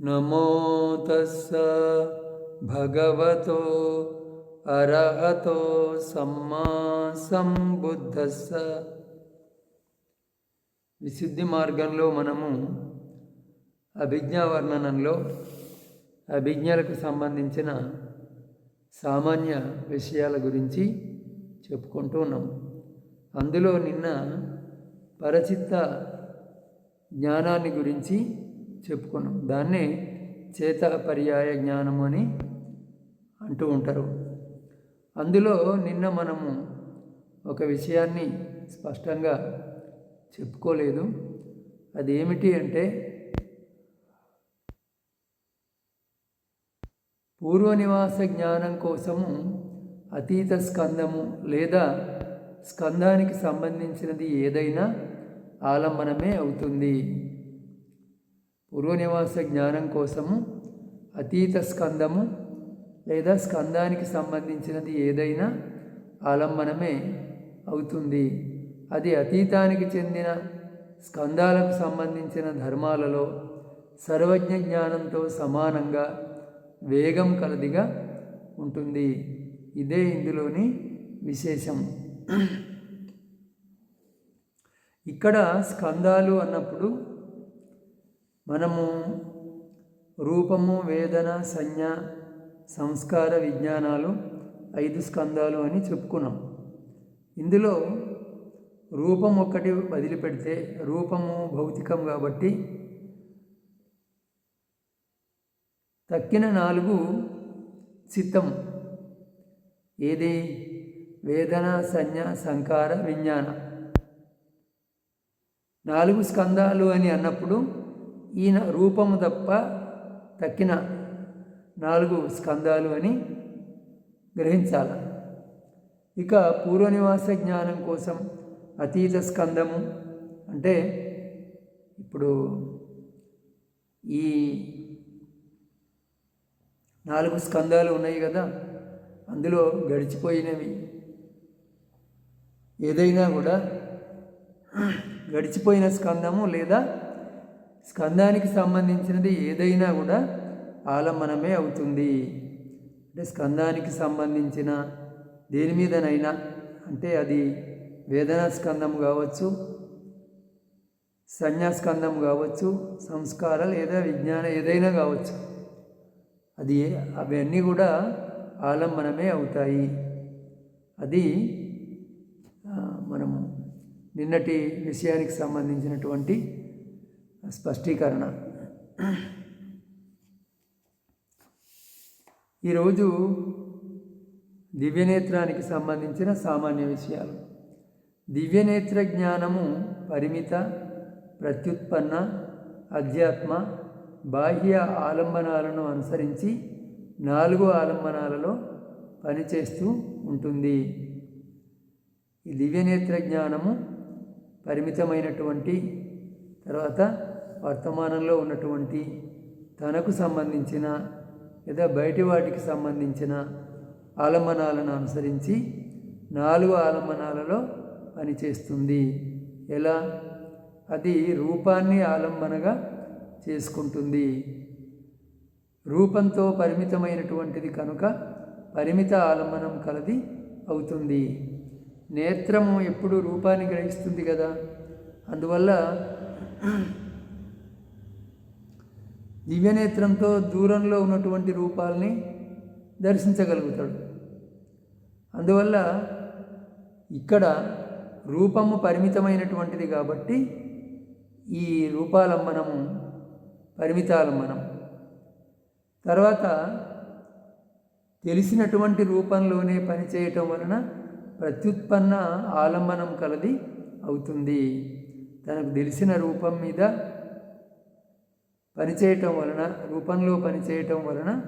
నమో తస్స భగవతో అరహతో సమ్మా సంబుద్ధస్స విశుద్ధి మార్గంలో మనము అభిజ్ఞా వర్ణనంలో అభిజ్ఞలకు సంబంధించిన సామాన్య విషయాల గురించి చెప్పుకుంటూ ఉన్నాం. అందులో నిన్న పరచిత్త జ్ఞానాన్ని గురించి చెప్పుకున్నాం. దాన్ని చేత పర్యాయ జ్ఞానం అని అంటూ ఉంటారు. అందులో నిన్న మనము ఒక విషయాన్ని స్పష్టంగా చెప్పుకోలేదు. అది ఏమిటి అంటే పూర్వనివాస జ్ఞానం కోసము అతీత స్కందము లేదా స్కందానికి సంబంధించినది ఏదైనా ఆలంబనమే అవుతుంది. పూర్వనివాస జ్ఞానం కోసము అతీత స్కందము లేదా స్కందానికి సంబంధించినది ఏదైనా ఆలంబనమే అవుతుంది. అది అతీతానికి చెందిన స్కందాలకు సంబంధించిన ధర్మాలలో సర్వజ్ఞ జ్ఞానంతో సమానంగా వేగం కలదిగా ఉంటుంది. ఇదే ఇందులోని విశేషం. ఇక్కడ స్కందాలు అన్నప్పుడు మనము రూపము వేదన సంజ్ఞ సంస్కార విజ్ఞానాలు ఐదు స్కందాలు అని చెప్పుకున్నాం. ఇందులో రూపం ఒక్కటి వదిలిపెడితే రూపము భౌతికం కాబట్టి తక్కిన నాలుగు చిత్తం. ఏది? వేదన సంజ్ఞ సంకార విజ్ఞాన. నాలుగు స్కందాలు అని అన్నప్పుడు ఈయన రూపము తప్ప తక్కిన నాలుగు స్కందాలు అని గ్రహించాలి. ఇక పూర్వనివాస జ్ఞానం కోసం అతీత స్కందము అంటే ఇప్పుడు ఈ నాలుగు స్కందాలు ఉన్నాయి కదా అందులో గడిచిపోయినవి. ఏదైనా కూడా గడిచిపోయిన స్కందము లేదా స్కందానికి సంబంధించినది ఏదైనా కూడా ఆలంబనమే అవుతుంది. అంటే స్కందానికి సంబంధించిన దేని మీదనైనా అంటే అది వేదనా స్కందం కావచ్చు సంజ్ఞాస్కందం కావచ్చు సంస్కారాలు లేదా విజ్ఞాన ఏదైనా కావచ్చు అది అవన్నీ కూడా ఆలంబనమే అవుతాయి. అది మనము నిన్నటి విషయానికి సంబంధించినటువంటి స్పష్టీకరణ. ఈరోజు దివ్యనేత్రానికి సంబంధించిన సామాన్య విషయాలు. దివ్యనేత్ర జ్ఞానము పరిమిత ప్రత్యుత్పన్న అధ్యాత్మ బాహ్య ఆలంబనాలను అనుసరించి నాలుగు ఆలంబనాలలో పనిచేస్తూ ఉంటుంది. ఈ దివ్యనేత్ర జ్ఞానము పరిమితమైనటువంటి తర్వాత వర్తమానంలో ఉన్నటువంటి తనకు సంబంధించిన లేదా బయటి వాటికి సంబంధించిన ఆలంబనాలను అనుసరించి నాలుగు ఆలంబనాలలో పనిచేస్తుంది. ఎలా? అది రూపాన్ని ఆలంబనగా చేసుకుంటుంది. రూపంతో పరిమితమైనటువంటిది కనుక పరిమిత ఆలంబనం కలది అవుతుంది. నేత్రము ఎప్పుడు రూపాన్ని గ్రహిస్తుంది కదా? అందువల్ల దివ్యనేత్రంతో దూరంలో ఉన్నటువంటి రూపాలని దర్శించగలుగుతాడు. అందువల్ల ఇక్కడ రూపము పరిమితమైనటువంటిది కాబట్టి ఈ రూపాలంబనము పరిమితాలంబనం. తర్వాత తెలిసినటువంటి రూపంలోనే పనిచేయటం వలన ప్రత్యుత్పన్న ఆలంబనం కలది అవుతుంది. తనకు తెలిసిన రూపం మీద పనిచేయటం వలన రూపంలో పనిచేయటం వలన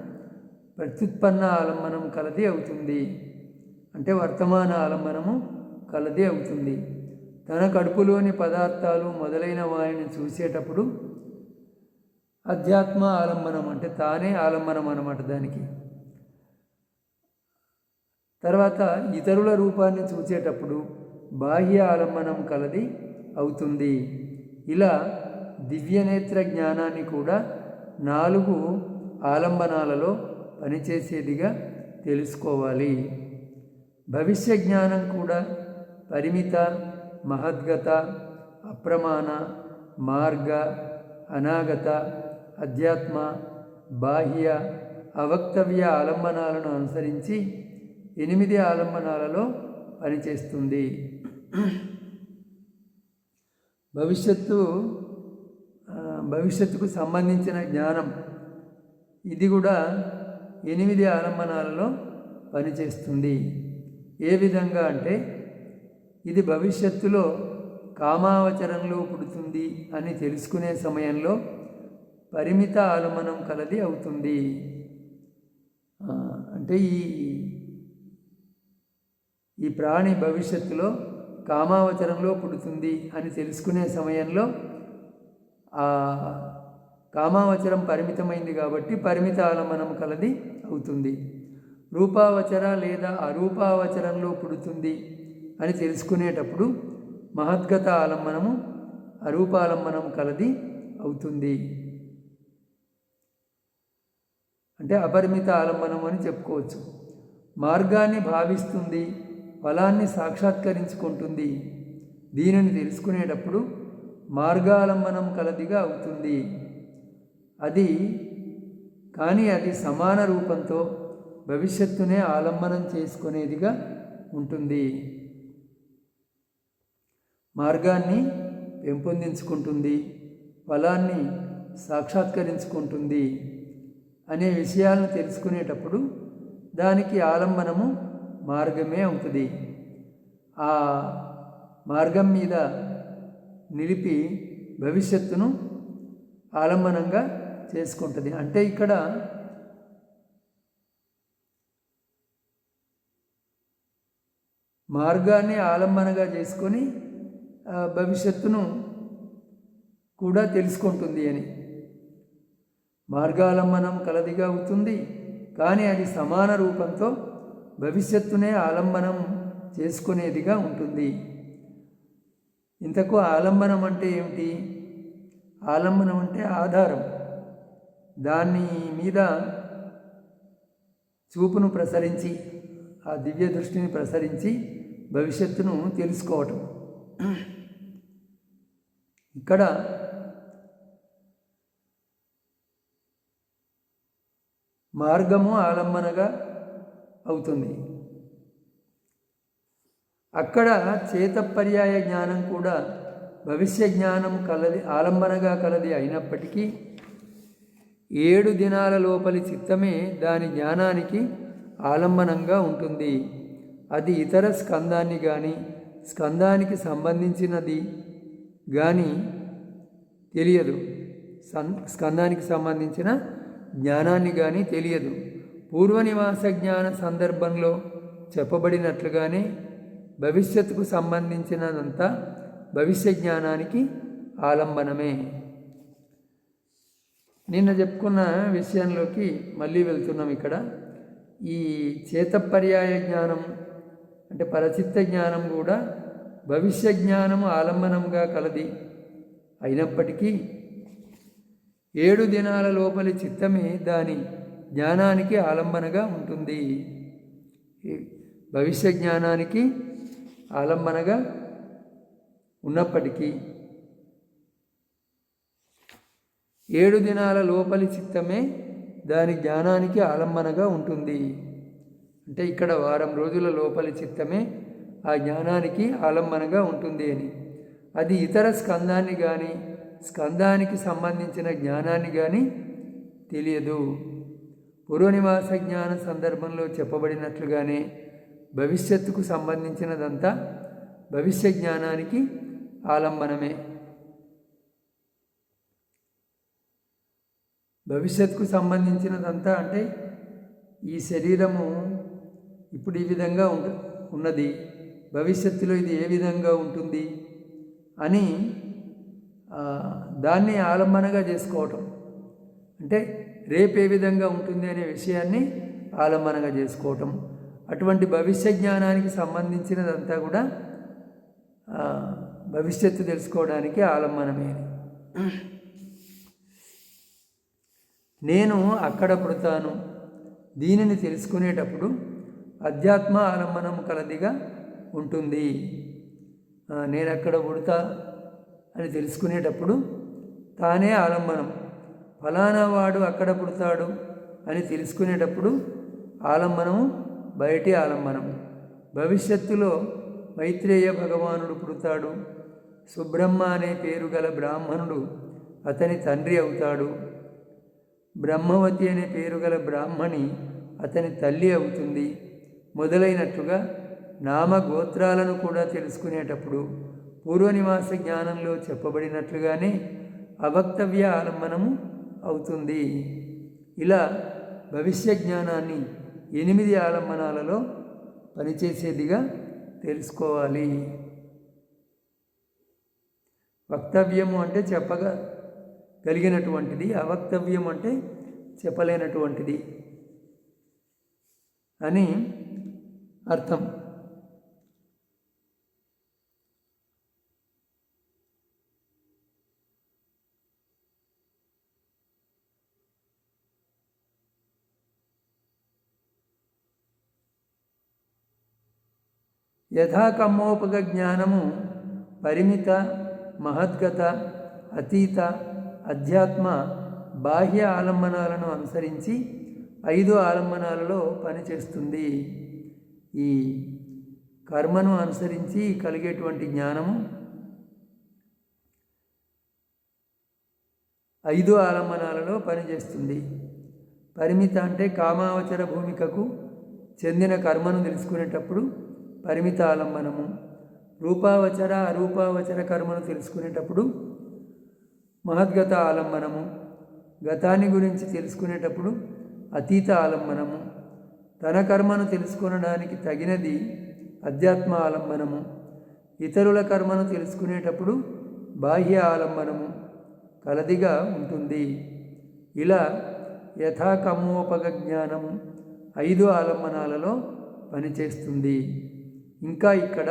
ప్రత్యుత్పన్న ఆలంబనం కలది అవుతుంది. అంటే వర్తమాన ఆలంబనము కలది అవుతుంది. తన కడుపులోని పదార్థాలు మొదలైన వారిని చూసేటప్పుడు అధ్యాత్మ ఆలంబనం అంటే తానే ఆలంబనం అన్నమాట దానికి. తర్వాత ఇతరుల రూపాన్ని చూసేటప్పుడు బాహ్య ఆలంబనం కలది అవుతుంది. ఇలా దివ్యనేత్ర జ్ఞానాన్ని కూడా నాలుగు ఆలంబనాలలో పనిచేసేదిగా తెలుసుకోవాలి. భవిష్య జ్ఞానం కూడా పరిమిత మహద్గత అప్రమాణ మార్గ అనాగత అధ్యాత్మ బాహ్య అవక్తవ్య ఆలంబనాలను అనుసరించి ఎనిమిది ఆలంబనాలలో పనిచేస్తుంది. భవిష్యత్తు భవిష్యత్తుకు సంబంధించిన జ్ఞానం. ఇది కూడా ఎనిమిది ఆలంబనాలలో పనిచేస్తుంది. ఏ విధంగా అంటే ఇది భవిష్యత్తులో కామావచరంలో పుడుతుంది అని తెలుసుకునే సమయంలో పరిమిత ఆలంబనం కలది అవుతుంది. అంటే ఈ ఈ ప్రాణి భవిష్యత్తులో కామావచరంలో పుడుతుంది అని తెలుసుకునే సమయంలో ఆ కామావచరం పరిమితమైంది కాబట్టి పరిమిత ఆలంబనం కలది అవుతుంది. రూపావచర లేదా అరూపావచరంలో పుడుతుంది అని తెలుసుకునేటప్పుడు మహద్గత ఆలంబనము అరూపాలంబనం కలది అవుతుంది. అంటే అపరిమిత ఆలంబనం అని చెప్పుకోవచ్చు. మార్గాన్ని భావిస్తుంది ఫలాన్ని సాక్షాత్కరించుకుంటుంది. దీనిని తెలుసుకునేటప్పుడు మార్గాలంబనం కలదిగా అవుతుంది. అది కానీ అది సమాన రూపంతో భవిష్యత్తునే ఆలంబనం చేసుకునేదిగా ఉంటుంది. మార్గాన్ని పెంపొందించుకుంటుంది ఫలాన్ని సాక్షాత్కరించుకుంటుంది అనే విషయాలను తెలుసుకునేటప్పుడు దానికి ఆలంబనము మార్గమే అవుతుంది. ఆ మార్గం మీద నిలిపి భవిష్యత్తును ఆలంబనంగా చేసుకుంటుంది. అంటే ఇక్కడ మార్గాన్ని ఆలంబనగా చేసుకొని భవిష్యత్తును కూడా తెలుసుకుంటుంది అని. మార్గాలంబనం కలదిగా అవుతుంది కానీ అది సమాన రూపంతో భవిష్యత్తునే ఆలంబనం చేసుకునేదిగా ఉంటుంది. ఇంతకు ఆలంబనం అంటే ఏమిటి? ఆలంబనం అంటే ఆధారం. దాని మీద చూపును ప్రసరించి ఆ దివ్య దృష్టిని ప్రసరించి భవిష్యత్తును తెలుసుకోవటం. ఇక్కడ మార్గము ఆలంబనగా అవుతుంది. అక్కడ చేతపర్యాయ జ్ఞానం కూడా భవిష్య జ్ఞానం కలది ఆలంబనగా కలది అయినప్పటికీ ఏడు దినాల లోపలి చిత్తమే దాని జ్ఞానానికి ఆలంబనంగా ఉంటుంది. అది ఇతర స్కందాన్ని కానీ స్కందానికి సంబంధించినది కానీ తెలియదు. సం- స్కందానికి సంబంధించిన జ్ఞానాన్ని కానీ తెలియదు. పూర్వనివాస జ్ఞాన సందర్భంలో చెప్పబడినట్లుగానే భవిష్యత్తుకు సంబంధించినదంతా భవిష్య జ్ఞానానికి ఆలంబనమే. నిన్న చెప్పుకున్న విషయంలోకి మళ్ళీ వెళ్తున్నాం ఇక్కడ. ఈ చేతపర్యాయ జ్ఞానం అంటే పరచిత్త జ్ఞానం కూడా భవిష్య జ్ఞానము ఆలంబనంగా కలది. అయినప్పటికీ ఏడు దినాల లోపలి చిత్తమే దాని జ్ఞానానికి ఆలంబనగా ఉంటుంది. భవిష్య జ్ఞానానికి ఆలంబనగా ఉన్నప్పటికీ ఏడు దినాల లోపలి చిత్తమే దాని జ్ఞానానికి ఆలంబనగా ఉంటుంది. అంటే ఇక్కడ వారం రోజుల లోపలి చిత్తమే ఆ జ్ఞానానికి ఆలంబనగా ఉంటుంది అని. అది ఇతర స్కందాన్ని కానీ స్కందానికి సంబంధించిన జ్ఞానాన్ని కానీ తెలియదు. పూర్వనివాస జ్ఞాన సందర్భంలో చెప్పబడినట్లుగానే భవిష్యత్తుకు సంబంధించినదంతా భవిష్య జ్ఞానానికి ఆలంబనమే. భవిష్యత్తుకు సంబంధించినదంతా అంటే ఈ శరీరము ఇప్పుడు ఈ విధంగా ఉంట ఉన్నది. భవిష్యత్తులో ఇది ఏ విధంగా ఉంటుంది అని దాన్ని ఆలంబనగా చేసుకోవటం. అంటే రేపు ఏ విధంగా ఉంటుంది అనే విషయాన్ని ఆలంబనగా చేసుకోవటం. అటువంటి భవిష్య జ్ఞానానికి సంబంధించినదంతా కూడా భవిష్యత్తు తెలుసుకోవడానికి ఆలంబనమే నేను అక్కడ పుడతాను. దీనిని తెలుసుకునేటప్పుడు అధ్యాత్మ ఆలంబనం కలదిగా ఉంటుంది. నేను అక్కడ పుడతా అని తెలుసుకునేటప్పుడు తానే ఆలంబనం. ఫలానా వాడు అక్కడ పుడతాడు అని తెలుసుకునేటప్పుడు ఆలంబనము బయటి ఆలంబనం. భవిష్యత్తులో మైత్రేయ భగవానుడు పుడతాడు. సుబ్రహ్మ అనే పేరు గల బ్రాహ్మణుడు అతని తండ్రి అవుతాడు. బ్రహ్మవతి అనే పేరు గల బ్రాహ్మణి అతని తల్లి అవుతుంది. మొదలైనట్లుగా నామ గోత్రాలను కూడా తెలుసుకునేటప్పుడు పూర్వనివాస జ్ఞానంలో చెప్పబడినట్లుగానే అవక్తవ్య ఆలంబనము అవుతుంది. ఇలా భవిష్య జ్ఞానాన్ని ఎనిమిది ఆలంబనాలలో పనిచేసేదిగా తెలుసుకోవాలి. వక్తవ్యము అంటే చెప్పగా కలిగినటువంటిది అవక్తవ్యం అంటే చెప్పలేనటువంటిది అని అర్థం. యథాకమ్మోపగ జ్ఞానము పరిమిత మహద్గత అతీత అధ్యాత్మ బాహ్య ఆలంబనాలను అనుసరించి ఐదు ఆలంబనాలలో పనిచేస్తుంది. ఈ కర్మను అనుసరించి కలిగేటువంటి జ్ఞానము ఐదు ఆలంబనాలలో పనిచేస్తుంది. పరిమిత అంటే కామావచర భూమికకు చెందిన కర్మను తెలుసుకునేటప్పుడు పరిమిత ఆలంబనము రూపావచర అరూపావచర కర్మను తెలుసుకునేటప్పుడు మహద్గత ఆలంబనము గతాన్ని గురించి తెలుసుకునేటప్పుడు అతీత ఆలంబనము తన కర్మను తెలుసుకొనడానికి తగినది అధ్యాత్మ ఆలంబనము ఇతరుల కర్మను తెలుసుకునేటప్పుడు బాహ్య ఆలంబనము కలదిగా ఉంటుంది. ఇలా యథాకమ్మోపగ జ్ఞానము ఐదు ఆలంబనాలలో పనిచేస్తుంది. ఇంకా ఇక్కడ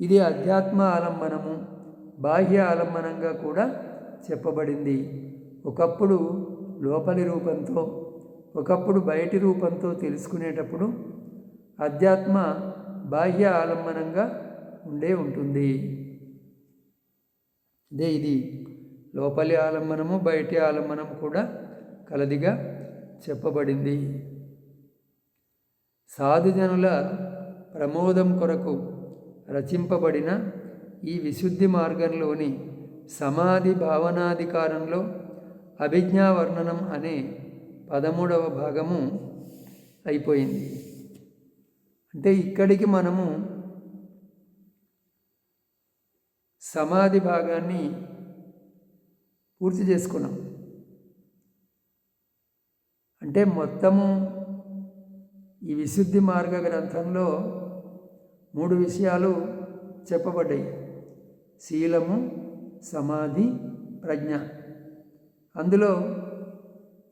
ఇది అధ్యాత్మ ఆలంబనము బాహ్య ఆలంబనంగా కూడా చెప్పబడింది. ఒకప్పుడు లోపలి రూపంతో ఒకప్పుడు బయటి రూపంతో తెలుసుకునేటప్పుడు అధ్యాత్మ బాహ్య ఆలంబనంగా ఉండే ఉంటుంది. అదే ఇది. లోపలి ఆలంబనము బయటి ఆలంబనం కూడా కలదిగా చెప్పబడింది. సాధుజనుల ప్రమోదం కొరకు రచింపబడిన ఈ విశుద్ధి మార్గంలోని సమాధి భావనాధికారంలో అభిజ్ఞావర్ణనం అనే పదమూడవ భాగము అయిపోయింది. అంటే ఇక్కడికి మనము సమాధి భాగాన్ని పూర్తి చేసుకున్నాం. అంటే మొత్తము ఈ విశుద్ధి మార్గ గ్రంథంలో మూడు విషయాలు చెప్పబడ్డాయి. శీలము సమాధి ప్రజ్ఞ. అందులో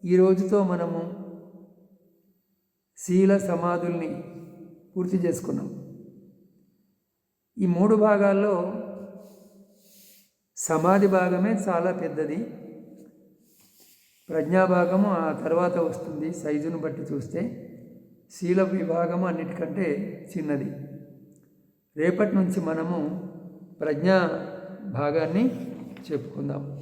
ఈ రోజుతో మనము శీల సమాధుల్ని పూర్తి చేసుకున్నాం. ఈ మూడు భాగాల్లో సమాధి భాగమే చాలా పెద్దది. ప్రజ్ఞాభాగము ఆ తర్వాత వస్తుంది. సైజును బట్టి చూస్తే శీల విభాగము అన్నిటికంటే చిన్నది. రేపటి నుంచి మనము ప్రజ్ఞా భాగాన్ని చెప్పుకుందాం.